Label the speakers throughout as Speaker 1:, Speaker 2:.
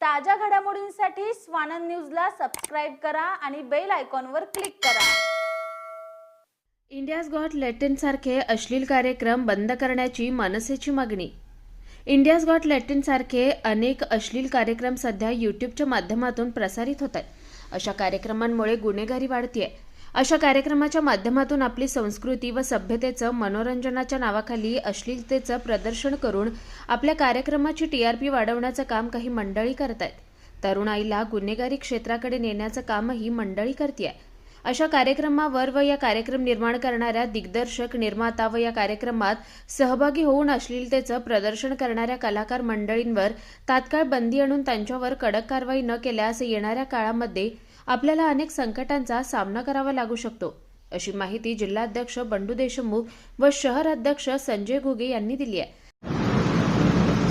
Speaker 1: ताज्या घडामोडींसाठी स्वानंद न्यूजला सबस्क्राईब करा आणि बेल आयकॉनवर क्लिक करा.
Speaker 2: इंडियाज गॉट लॅटिनसारखे अश्लील कार्यक्रम बंद करण्याची मनसेची मागणी. इंडियाज गॉट लॅटिनसारखे अनेक अश्लील कार्यक्रम सध्या यूट्यूबच्या माध्यमातून प्रसारित होत आहेत. अशा कार्यक्रमांमुळे गुन्हेगारी वाढतीये. अशा कार्यक्रमाच्या माध्यमातून आपली संस्कृती व सभ्यतेचं मनोरंजनाच्या नावाखाली अश्लीलतेचं प्रदर्शन करून आपल्या कार्यक्रमाची टीआरपी वाढवण्याचं काम काही मंडळी करत आहेत तरुणाईला गुन्हेगारी क्षेत्राकडे नेण्याचं कामही मंडळी करते अशा कार्यक्रमावर व या कार्यक्रम निर्माण करणाऱ्या दिग्दर्शक निर्माता व या कार्यक्रमात सहभागी होऊन अश्लीलतेचं प्रदर्शन करणाऱ्या कलाकार मंडळींवर तात्काळ बंदी आणून त्यांच्यावर कडक कारवाई न केल्यास येणाऱ्या काळामध्ये आपल्याला अनेक संकटांचा सामना करावा लागू शकतो. अशी माहिती जिल्हाध्यक्ष बंडू देशमुख व शहर अध्यक्ष संजय घुगे यांनी दिली आहे.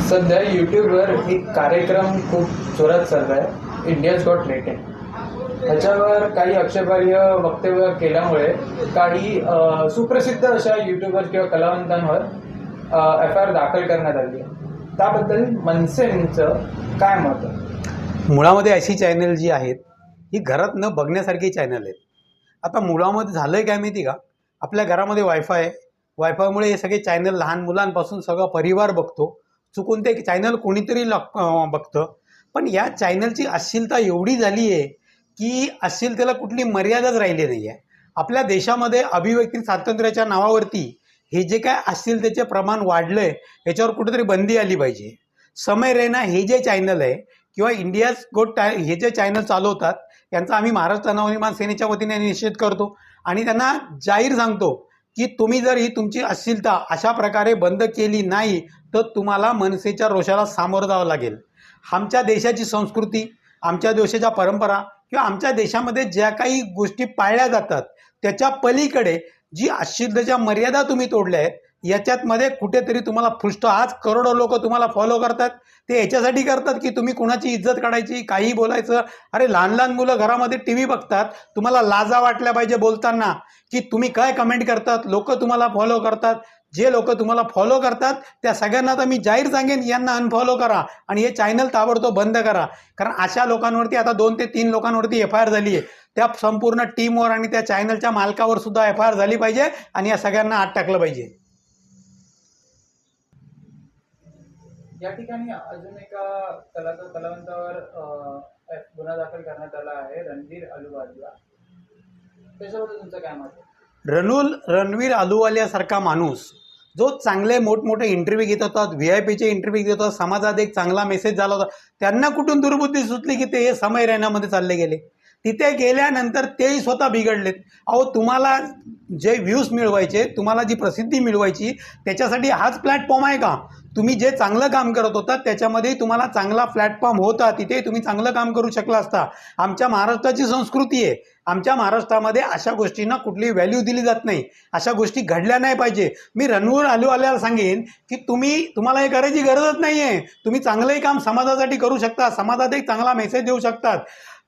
Speaker 3: सध्या यूट्यूबवर एक कार्यक्रम खूप जोरात चालला आहे. इंडियाज गॉट लेटेन ह्याच्यावर काही आक्षेपार्ह वक्तव्य केल्यामुळे काही सुप्रसिद्ध अशा यूट्यूबर किंवा कलावंतांवर एफ आय आर दाखल करण्यात आली आहे. त्याबद्दल मनसेंचं काय मत
Speaker 4: मुळामध्ये अशी चॅनल जी आहेत ही घरात न बघण्यासारखी चॅनल आहेत. आता मुळामध्ये झालं आहे काय माहिती का? आपल्या घरामध्ये वायफाय आहे. वायफायमुळे हे सगळे चॅनल लहान मुलांपासून सगळा परिवार बघतो. चुकून ते चॅनल कोणीतरी लॉक बघतं. पण या चॅनलची अश्लीलता एवढी झाली आहे की अश्लीलतेला कुठली मर्यादाच राहिली नाही आहे आपल्या देशामध्ये अभिव्यक्ती स्वातंत्र्याच्या नावावरती हे जे काय अश्लीलतेचे प्रमाण वाढलं आहे याच्यावर कुठेतरी बंदी आली पाहिजे. समय रैना हे जे चॅनल आहे किंवा इंडियाज गोट टाय हे जे चॅनल चालवतात यांचा आम्ही महाराष्ट्र नवनिर्माण सेनेच्या वतीने निषेध करतो. आणि त्यांना जाहीर सांगतो की तुम्ही जर ही तुमची अश्लीलता अशा प्रकारे बंद केली नाही तर तुम्हाला मनसेच्या रोषाला सामोरं जावं लागेल. आमच्या देशाची संस्कृती आमच्या देशाच्या परंपरा किंवा आमच्या देशामध्ये ज्या काही गोष्टी पाळल्या जातात त्याच्या पलीकडे जी अश्लीलतेच्या मर्यादा तुम्ही तोडल्या आहेत याच्यात मध्ये कुठेतरी तुम्हाला पृष्ठ आज करोडो लोक तुम्हाला फॉलो करतात. ते याच्यासाठी करतात की तुम्ही कुणाची इज्जत काढायची काही बोलायचं. अरे लहान लहान मुलं घरामध्ये टी व्ही बघतात. तुम्हाला लाजा वाटल्या पाहिजे बोलताना की तुम्ही काय कमेंट करतात? लोक तुम्हाला फॉलो करतात. जे लोक तुम्हाला फॉलो करतात त्या सगळ्यांना तर मी जाहीर सांगेन यांना अनफॉलो करा आणि हे चॅनल ताबडतोब बंद करा. कारण अशा लोकांवरती आता दोन ते तीन लोकांवरती एफ आय आर झाली आहे. त्या संपूर्ण टीमवर आणि त्या चॅनलच्या मालकावर सुद्धा एफ आय आर झाली पाहिजे आणि या सगळ्यांना आत टाकलं पाहिजे.
Speaker 3: या ठिकाणी अजून एका कलाकार कलावंतावर गुन्हा दाखल करण्यात आला आहे रणवीर अலுवालिया त्याच्याबद्दल तुमचं काय मत आहे?
Speaker 4: रणुल रणवीर अलुवालियासारखा माणूस जो चांगले मोठमोठे इंटरव्ह्यू घेत होतात व्ही आय पीचे इंटरव्ह्यू घेत होतात समाजात एक चांगला मेसेज झाला होता त्यांना कुठून दुर्बुद्धी सुचली की ते हे समय रैनामध्ये चालले गेले? तिथे गेल्यानंतर तेही स्वतः बिघडलेत. अहो तुम्हाला जे व्ह्यूज मिळवायचे तुम्हाला जी प्रसिद्धी मिळवायची त्याच्यासाठी हाच प्लॅटफॉर्म आहे का? तुम्ही जे चांगलं काम करत होता त्याच्यामध्ये तुम्हाला चांगला प्लॅटफॉर्म होता. तिथे तुम्ही चांगलं काम करू शकला असता. आमच्या महाराष्ट्राची संस्कृती आहे. आमच्या महाराष्ट्रामध्ये अशा गोष्टींना कुठली व्हॅल्यू दिली जात नाही. अशा गोष्टी घडल्या नाही पाहिजे. मी रणवीर आलूवाल्याला सांगेन की तुम्ही तुम्हाला हे करायची गरजच नाही आहे तुम्ही चांगलंही काम समाजासाठी करू शकता. समाजात एक चांगला मेसेज देऊ शकतात.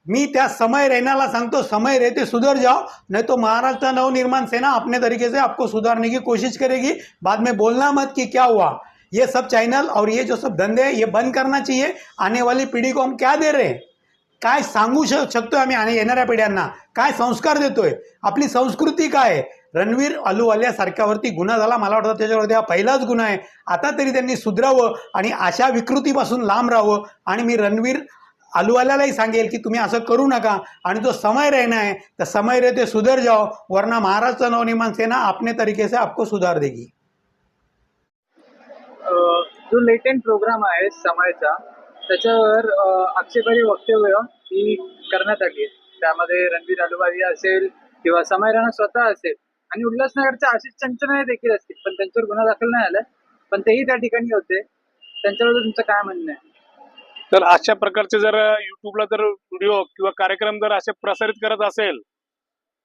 Speaker 4: मी त्या समय रैनाला सांगतो समय रहते सुधर जाओ नहीं तो महाराष्ट्र नवनिर्माण सेना अपने तरीके से आपको सुधारने की कोशिश करेगी। बाद में बोलना मत कि क्या हुआ। ये सब चैनल और ये जो सब धंधे हैं, ये बंद करना चाहिए। आने वाली पीढ़ी को हम क्या दे रहे हैं? काय सांगू शक शकतोय आम्ही आणि येणाऱ्या पिढ्यांना? काय संस्कार देतोय? आपली संस्कृती काय आहे? रणवीर अलूवालिया सारख्यावरती गुन्हा झाला मला वाटतं त्याच्यावरती हा पहिलाच गुन्हा आहे. आता तरी त्यांनी सुधरावं आणि अशा विकृतीपासून लांब राहावं. आणि मी रणवीर आलूवाल्यालाही सांगेल की तुम्ही असं करू नका. आणि जो समय रहना है तर समय रहते सुधर जाओ. वरना महाराष्ट्र नवनिर्माण सेना अपने तरीके से आपको सुधार देगी.
Speaker 5: जो लेटेंट प्रोग्राम आहे समायचा त्याच्यावर आक्षेपारी वक्तव्य ही करण्यात आली त्यामध्ये रणबीर अहलुवालिया असेल किंवा समय राणा स्वतः असेल. आणि उल्हासनगरच्या आशिष चंचनाने देखील असतील पण त्यांच्यावर गुन्हा दाखल नाही आला पण तेही त्या ठिकाणी होते. त्यांच्याबद्दल तुमचं काय म्हणणं आहे?
Speaker 6: तर अशा प्रकारचे जर युट्यूबला जर व्हिडिओ किंवा कार्यक्रम जर असे प्रसारित करत असेल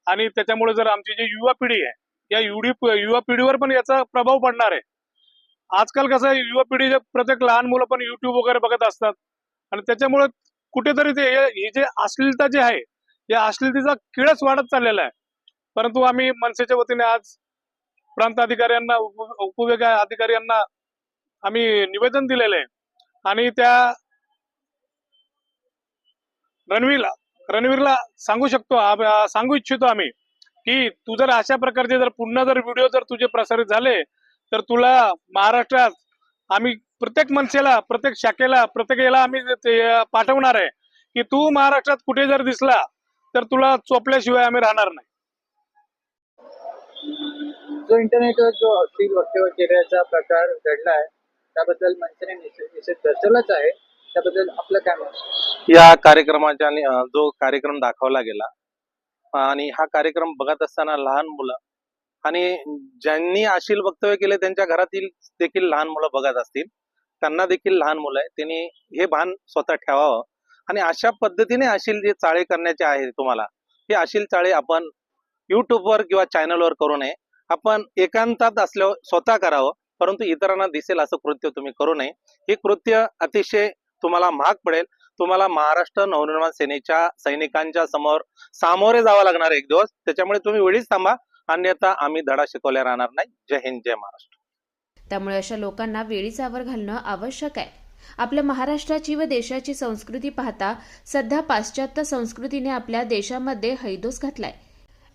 Speaker 6: आणि त्याच्यामुळे जर आमची जी युवा पिढी आहे या युडी युवा पिढीवर पण याचा प्रभाव पडणार आहे. आजकाल कसं आहे युवा पिढी प्रत्येक लहान मुलं पण युट्यूब वगैरे बघत असतात आणि त्याच्यामुळे कुठेतरी ते हे जे अश्लीलता जी आहे या अश्लीलतेचा किळस वाढत चाललेला आहे. परंतु आम्ही मनसेच्या वतीने आज प्रांत अधिकाऱ्यांना उपविभाग अधिकाऱ्यांना आम्ही निवेदन दिलेलं आहे. आणि त्या रणवीरला रणवीरला सांगू शकतो सांगू इच्छितो आम्ही की तू जर अशा प्रकारचे जर पुन्हा जर व्हिडिओ जर तुझे प्रसारित झाले तर तुला महाराष्ट्रात आम्ही प्रत्येक मनसेला प्रत्येक शाखेला प्रत्येक याला आम्ही पाठवणार आहे की तू महाराष्ट्रात कुठे जर दिसला तर तुला चोपल्याशिवाय आम्ही राहणार नाही.
Speaker 5: जो इंटरनेटवर जो अश्लील वक्तव्य केल्याचा प्रकार घडला आहे त्याबद्दल मनसेने निषेध दर्शवलाच आहे. त्याबद्दल आपलं काय म्हणतो
Speaker 7: या कार्यक्रमाच्या जो कार्यक्रम दाखवला गेला आणि हा कार्यक्रम बघत असताना लहान मुलं आणि ज्यांनी अशील वक्तव्य केले त्यांच्या घरातील देखील लहान मुलं बघत असतील. त्यांना देखील लहान मुलं आहे त्यांनी हे भान स्वतः ठेवावं. आणि अशा पद्धतीने अशील जे चाळे करण्याचे आहे तुम्हाला हे अशील चाळे आपण युट्यूबवर किंवा चॅनलवर करू नये. आपण एकांतात असल्यावर स्वतः करावं परंतु इतरांना दिसेल असं कृत्य तुम्ही करू नये. हे कृत्य अतिशय तुम्हाला महाग पडेल. तुम्हाला महाराष्ट्र नवनिर्माण सेनेच्या सैनिकांच्या समोर सामोरे जावं लागणार एक दिवस. त्याच्यामुळे तुम्ही वेळीच थांबा. अन्यथा आम्ही धडा शिकवल्या राहणार नाही. जय हिंद जय महाराष्ट्र.
Speaker 2: त्यामुळे अशा लोकांना वेळीच आवर घालणं आवश्यक आहे. आपल्या महाराष्ट्राची व देशाची संस्कृती पाहता सध्या पाश्चात्य संस्कृतीने आपल्या देशामध्ये हैदोस घातलाय.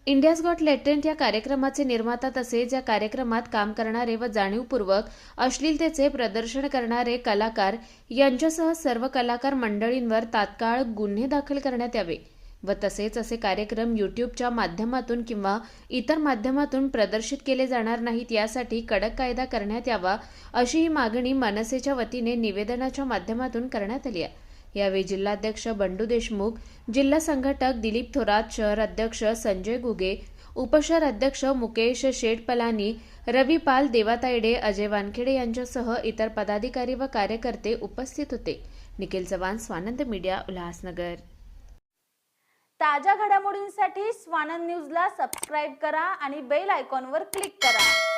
Speaker 2: इंडियाज गॉट लेटेंट या कार्यक्रमाचे निर्माता तसेच या कार्यक्रमात काम करणारे व जाणीवपूर्वक अश्लीलतेचे प्रदर्शन करणारे कलाकार यांच्यासह सर्व कलाकार मंडळींवर तात्काळ गुन्हे दाखल करण्यात यावे व तसेच असे कार्यक्रम यूट्यूबच्या माध्यमातून किंवा इतर माध्यमातून प्रदर्शित केले जाणार नाहीत यासाठी कडक कायदा करण्यात यावा अशी ही मागणी मनसेच्या वतीने निवेदनाच्या माध्यमातून करण्यात आली आहे. यावेळी जिल्हाध्यक्ष बंडू देशमुख जिल्हा संघटक दिलीप थोरात शहर अध्यक्ष संजय गुगे उपशहर अध्यक्ष मुकेश शेटपलानी रवी पाल देवातायडे अजय वानखेडे यांच्यासह इतर पदाधिकारी व कार्यकर्ते उपस्थित होते. निखिल चव्हाण स्वानंद मीडिया उल्हासनगर.
Speaker 1: ताज्या घडामोडींसाठी स्वानंद न्यूजला सबस्क्राईब करा आणि बेल आयकॉनवर क्लिक करा.